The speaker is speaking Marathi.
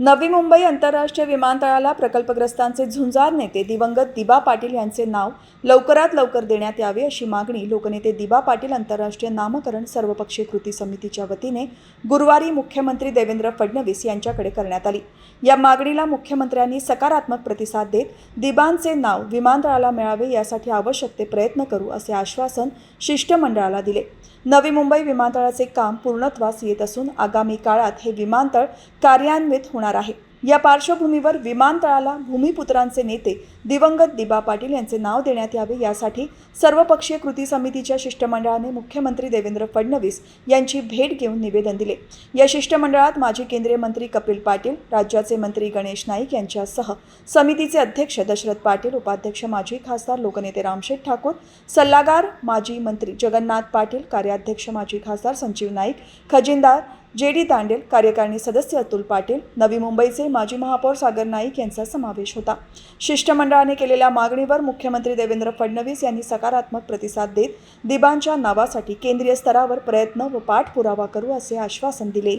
नवी मुंबई आंतरराष्ट्रीय विमानतळाला प्रकल्पग्रस्तांचे झुंजार नेते दिवंगत दिबा पाटील यांचे नाव लवकरात लवकर देण्यात यावे अशी मागणी लोकनेते दिबा पाटील आंतरराष्ट्रीय नामकरण सर्वपक्षीय कृती समितीच्या वतीने गुरुवारी मुख्यमंत्री देवेंद्र फडणवीस यांच्याकडे करण्यात आली. या मागणीला मुख्यमंत्र्यांनी सकारात्मक प्रतिसाद देत दिबांचे नाव विमानतळाला मिळावे यासाठी आवश्यक ते प्रयत्न करू असे आश्वासन शिष्टमंडळाला दिले. नवी मुंबई विमानतळाचे काम पूर्णत्वास येत असून आगामी काळात हे विमानतळ कार्यान्वित होणार आहे. या पार्श्वभूमीवर विमानतळाला भूमिपुत्रांचे नेते दिवंगत दिबा पाटील यांचे नाव देण्यात यावे यासाठी सर्वपक्षीय कृती समितीच्या शिष्टमंडळाने मुख्यमंत्री देवेंद्र फडणवीस यांची भेट घेऊन निवेदन दिले. या शिष्टमंडळात माजी केंद्रीय मंत्री कपिल पाटील राज्याचे मंत्री गणेश नाईक यांच्यासह समितीचे अध्यक्ष दशरथ पाटील उपाध्यक्ष माजी खासदार लोकनेते रामशेठ ठाकूर सल्लागार माजी मंत्री जगन्नाथ पाटील कार्याध्यक्ष माजी खासदार संजीव नाईक खजिनदार जे डी तांडेल कार्यकारिणी सदस्य अतुल पाटील नवी मुंबईचे माजी महापौर सागर नाईक यांचा समावेश होता. शिष्टमंडळाने केलेल्या मागणीवर मुख्यमंत्री देवेंद्र फडणवीस यांनी सकारात्मक प्रतिसाद देत दिबांच्या नावासाठी केंद्रीय स्तरावर प्रयत्न व पाठपुरावा करू असे आश्वासन दिले.